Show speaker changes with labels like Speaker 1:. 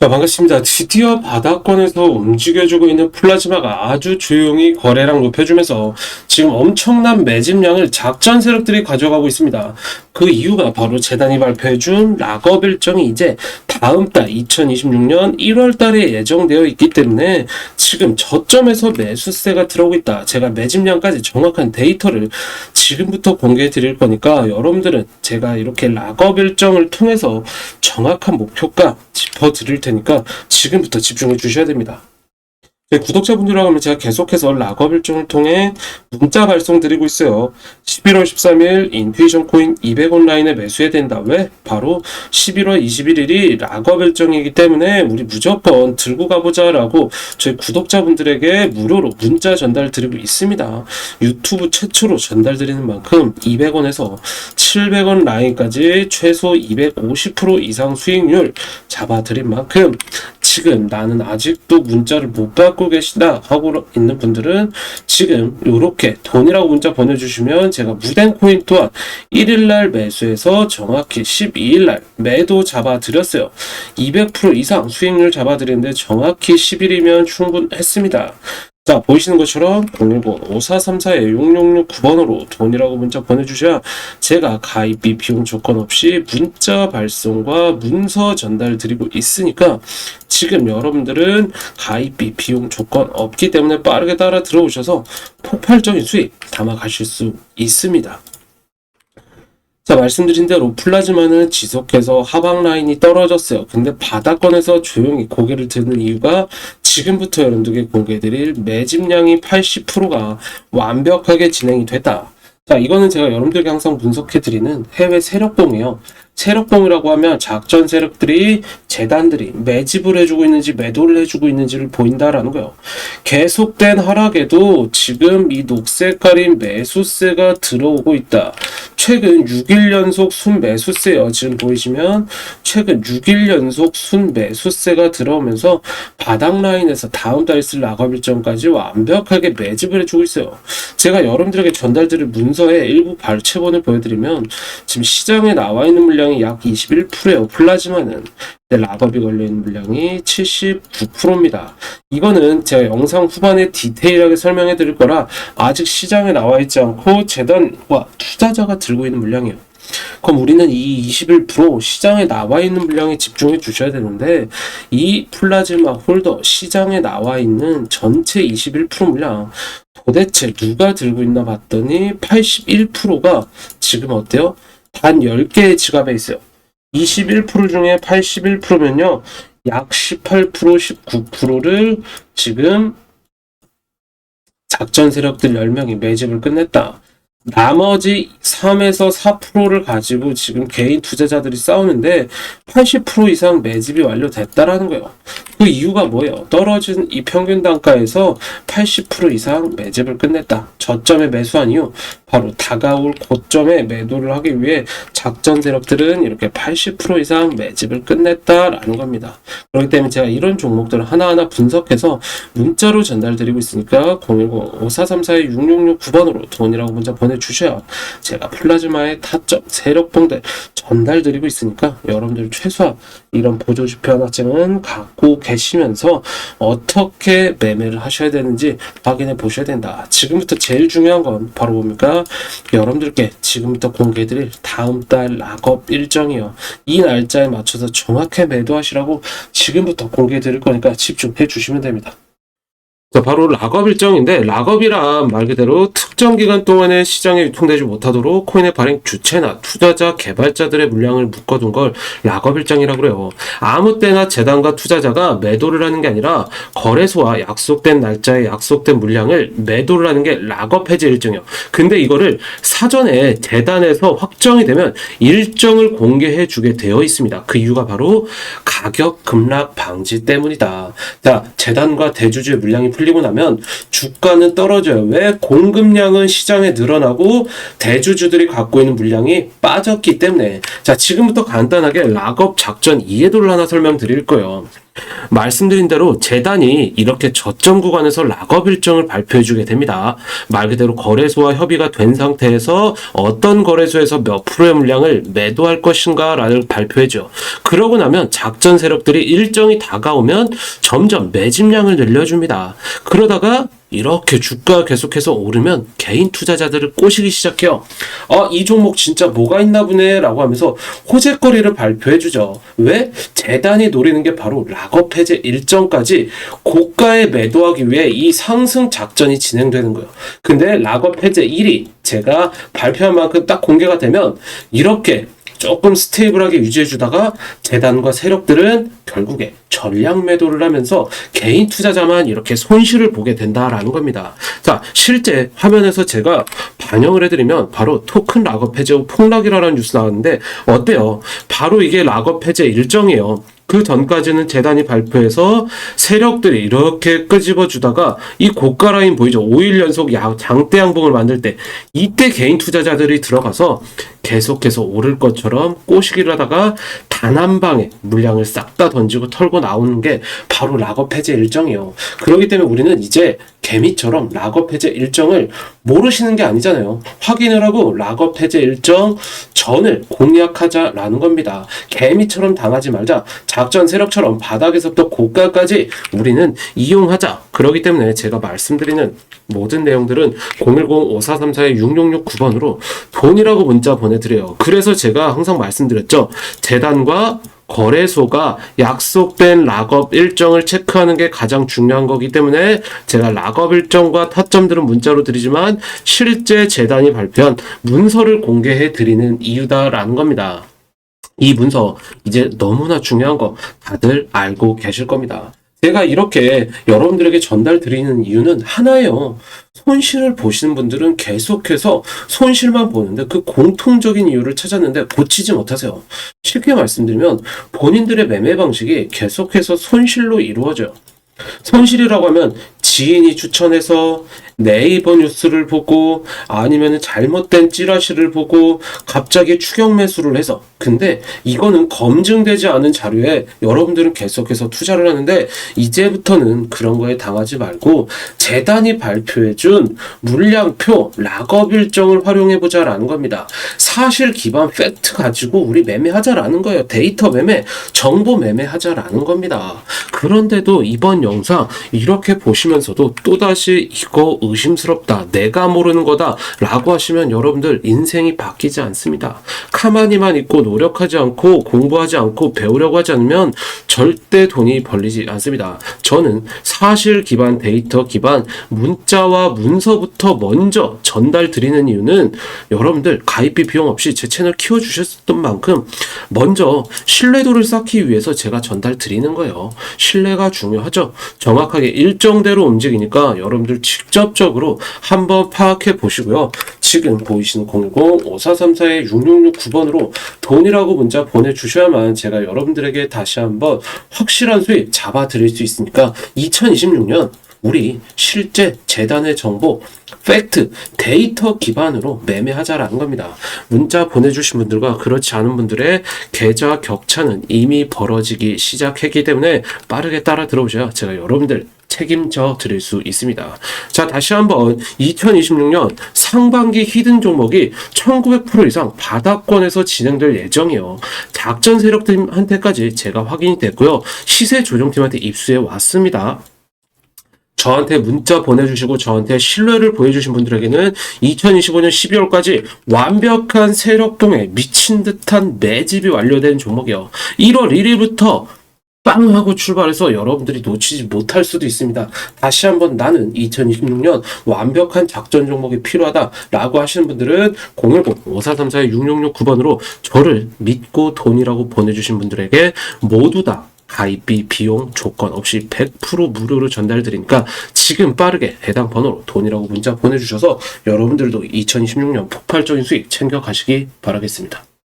Speaker 1: 자, 반갑습니다. 드디어 바닥권에서 움직여주고 있는 플라즈마가 아주 조용히 거래량 높여주면서 지금 엄청난 매집량을 작전 세력들이 가져가고 있습니다. 그 이유가 바로 재단이 발표해준 락업 일정이 이제 다음 달 2026년 1월 달에 예정되어 있기 때문에 지금 저점에서 매수세가 들어오고 있다. 제가 매집량까지 정확한 데이터를 지금부터 공개해 드릴 거니까 여러분들은 제가 이렇게 락업 일정을 통해서 정확한 목표가 짚어 드릴 테니까 지금부터 집중해 주셔야 됩니다. 네, 구독자분들하고 하면 제가 계속해서 락업 일정을 통해 문자 발송 드리고 있어요. 11월 13일 인퓨이션 코인 200원 라인에 매수해야 된다. 왜? 바로 11월 21일이 락업 일정이기 때문에 우리 무조건 들고 가보자 라고 저희 구독자분들에게 무료로 문자 전달 드리고 있습니다. 유튜브 최초로 전달 드리는 만큼 200원에서 700원 라인까지 최소 250% 이상 수익률 잡아드린 만큼 지금 나는 아직도 문자를 못 받고 계시다 하고 있는 분들은 지금 이렇게 돈이라고 문자 보내주시면 제가 무덴 코인 또한 1일날 매수해서 정확히 12일날 매도 잡아드렸어요. 200% 이상 수익률 잡아드리는데 정확히 10일이면 충분했습니다. 자, 보이시는 것처럼 010-5434-6669번으로 돈이라고 문자 보내주셔야 제가 가입비 비용 조건 없이 문자 발송과 문서 전달 드리고 있으니까 지금 여러분들은 가입비 비용 조건 없기 때문에 빠르게 따라 들어오셔서 폭발적인 수익 담아 가실 수 있습니다. 자, 말씀드린 대로 플라즈마는 지속해서 하방 라인이 떨어졌어요. 근데 바닥권에서 조용히 고개를 드는 이유가 지금부터 여러분들께 공개해드릴 매집량이 80%가 완벽하게 진행이 됐다. 자, 이거는 제가 여러분들께 항상 분석해드리는 해외 세력봉이에요. 세력봉이라고 하면 작전 세력들이 재단들이 매집을 해주고 있는지 매도를 해주고 있는지를 보인다라는 거예요. 계속된 하락에도 지금 이 녹색깔인 매수세가 들어오고 있다. 최근 6일 연속 순매수세요. 지금 보이시면 최근 6일 연속 순매수세가 들어오면서 바닥 라인에서 다음 달 있을 락업 일정까지 완벽하게 매집을 해주고 있어요. 제가 여러분들에게 전달드릴 문서의 일부 발췌본을 보여드리면 지금 시장에 나와 있는 물량 이 약 21%예요. 플라즈마는 락업이 걸려있는 물량이 79%입니다. 이거는 제가 영상 후반에 디테일하게 설명해 드릴 거라 아직 시장에 나와 있지 않고 재단과 투자자가 들고 있는 물량이에요. 그럼 우리는 이 21% 시장에 나와 있는 물량에 집중해 주셔야 되는데 이 플라즈마 홀더 시장에 나와 있는 전체 21% 물량 도대체 누가 들고 있나 봤더니 81%가 지금 어때요? 단 10개의 지갑에 있어요. 21% 중에 81%면요. 약 18%, 19%를 지금 작전 세력들 10명이 매집을 끝냈다. 나머지 3에서 4%를 가지고 지금 개인 투자자들이 싸우는데 80% 이상 매집이 완료됐다라는 거예요. 그 이유가 뭐예요? 떨어진 이 평균 단가에서 80% 이상 매집을 끝냈다. 저점에 매수한 이유 바로 다가올 고점에 매도를 하기 위해 작전 세력들은 이렇게 80% 이상 매집을 끝냈다라는 겁니다. 그렇기 때문에 제가 이런 종목들을 하나하나 분석해서 문자로 전달드리고 있으니까 010-5434-6669번으로 돈이라고 문자 보내주셔야 제가 플라즈마의 타점, 세력봉들 전달드리고 있으니까 여러분들 최소한 이런 보조지표 하나쯤은 갖고 계시면서 어떻게 매매를 하셔야 되는지 확인해 보셔야 된다. 지금부터 제일 중요한 건 바로 뭡니까? 여러분들께 지금부터 공개해드릴 다음 달 락업 일정이요. 이 날짜에 맞춰서 정확히 매도하시라고 지금부터 공개해드릴 거니까 집중해 주시면 됩니다. 자, 바로 락업 일정인데, 락업이란 말 그대로 특정 기간 동안에 시장에 유통되지 못하도록 코인의 발행 주체나 투자자, 개발자들의 물량을 묶어둔 걸 락업 일정이라고 그래요. 아무 때나 재단과 투자자가 매도를 하는 게 아니라 거래소와 약속된 날짜에 약속된 물량을 매도를 하는 게 락업 해제 일정이에요. 근데 이거를 사전에 재단에서 확정이 되면 일정을 공개해 주게 되어 있습니다. 그 이유가 바로 가격 급락 방지 때문이다. 자, 재단과 대주주의 물량이 풀리고 나면 주가는 떨어져요. 왜? 공급량은 시장에 늘어나고 대주주들이 갖고 있는 물량이 빠졌기 때문에 자, 지금부터 간단하게 락업 작전 이해도를 하나 설명드릴 거예요. 말씀드린 대로 재단이 이렇게 저점 구간에서 락업 일정을 발표해 주게 됩니다. 말 그대로 거래소와 협의가 된 상태에서 어떤 거래소에서 몇 프로의 물량을 매도할 것인가를 발표해줘. 그러고 나면 작전 세력들이 일정이 다가오면 점점 매집량을 늘려줍니다. 그러다가 이렇게 주가 계속해서 오르면 개인 투자자들을 꼬시기 시작해요. 아, 이 종목 진짜 뭐가 있나 보네 라고 하면서 호재거리를 발표해 주죠. 왜? 재단이 노리는 게 바로 락업 해제 일정까지 고가에 매도하기 위해 이 상승 작전이 진행되는 거예요. 근데 락업 해제 1위 제가 발표한 만큼 딱 공개가 되면 이렇게 조금 스테이블하게 유지해 주다가 재단과 세력들은 결국에 전량 매도를 하면서 개인 투자자만 이렇게 손실을 보게 된다라는 겁니다. 자, 실제 화면에서 제가 반영을 해드리면 바로 토큰 락업 해제 후 폭락이라는 뉴스 나왔는데 어때요? 바로 이게 락업 해제 일정이에요. 그 전까지는 재단이 발표해서 세력들이 이렇게 끄집어 주다가 이 고가 라인 보이죠? 5일 연속 야- 장대 양봉을 만들 때 이때 개인 투자자들이 들어가서 계속해서 오를 것처럼 꼬시기를 하다가 단 한 방에 물량을 싹 다 던지고 털고 나오는 게 바로 락업 해제 일정이에요. 그렇기 때문에 우리는 이제 개미처럼 락업 해제 일정을 모르시는 게 아니잖아요. 확인을 하고 락업 해제 일정 전을 공략하자라는 겁니다. 개미처럼 당하지 말자. 작전 세력처럼 바닥에서부터 고가까지 우리는 이용하자. 그렇기 때문에 제가 말씀드리는 모든 내용들은 010-5434-6669번으로 돈이라고 문자 보내드려요. 그래서 제가 항상 말씀드렸죠. 재단과 거래소가 약속된 락업 일정을 체크하는 게 가장 중요한 거기 때문에 제가 락업 일정과 타점들은 문자로 드리지만 실제 재단이 발표한 문서를 공개해 드리는 이유다라는 겁니다. 이 문서 이제 너무나 중요한 거 다들 알고 계실 겁니다. 제가 이렇게 여러분들에게 전달 드리는 이유는 하나예요. 손실을 보시는 분들은 계속해서 손실만 보는데 그 공통적인 이유를 찾았는데 고치지 못하세요. 쉽게 말씀드리면 본인들의 매매 방식이 계속해서 손실로 이루어져요. 손실이라고 하면 지인이 추천해서 네이버 뉴스를 보고 아니면 잘못된 찌라시를 보고 갑자기 추격 매수를 해서 근데 이거는 검증되지 않은 자료에 여러분들은 계속해서 투자를 하는데 이제부터는 그런 거에 당하지 말고 재단이 발표해준 물량표 락업 일정을 활용해보자라는 겁니다. 사실 기반 팩트 가지고 우리 매매하자라는 거예요. 데이터 매매, 정보 매매하자라는 겁니다. 그런데도 이번 영상 이렇게 보시면서 도 또다시 이거 의심스럽다. 내가 모르는 거다. 라고 하시면 여러분들 인생이 바뀌지 않습니다. 가만히만 있고 노력하지 않고 공부하지 않고 배우려고 하지 않으면 절대 돈이 벌리지 않습니다. 저는 사실 기반 데이터 기반 문자와 문서부터 먼저 전달 드리는 이유는 여러분들 가입비 비용 없이 제 채널 키워주셨던 만큼 먼저 신뢰도를 쌓기 위해서 제가 전달 드리는 거예요. 신뢰가 중요하죠. 정확하게 일정대로 움직이니까 여러분들 직접적으로 한번 파악해 보시고요. 지금 보이시는 010-5434-6669번으로 돈이라고 문자 보내주셔야만 제가 여러분들에게 다시 한번 확실한 수익 잡아 드릴 수 있으니까 2026년 우리 실제 재단의 정보, 팩트, 데이터 기반으로 매매하자라는 겁니다. 문자 보내주신 분들과 그렇지 않은 분들의 계좌 격차는 이미 벌어지기 시작했기 때문에 빠르게 따라 들어오셔야 제가 여러분들 책임져 드릴 수 있습니다. 자, 다시 한번 2026년 상반기 히든 종목이 1900% 이상 바닥권에서 진행될 예정이요. 작전 세력팀한테까지 제가 확인이 됐고요. 시세 조정팀한테 입수해 왔습니다. 저한테 문자 보내주시고 저한테 신뢰를 보여주신 분들에게는 2025년 12월까지 완벽한 세력동에 미친 듯한 매집이 완료된 종목이요. 1월 1일부터 빵 하고 출발해서 여러분들이 놓치지 못할 수도 있습니다. 다시 한번 나는 2026년 완벽한 작전 종목이 필요하다라고 하시는 분들은 010-5434-6669번으로 저를 믿고 돈이라고 보내주신 분들에게 모두 다 가입비 비용 조건 없이 100% 무료로 전달 드리니까 지금 빠르게 해당 번호로 돈이라고 문자 보내주셔서 여러분들도 2026년 폭발적인 수익 챙겨 가시기 바라겠습니다.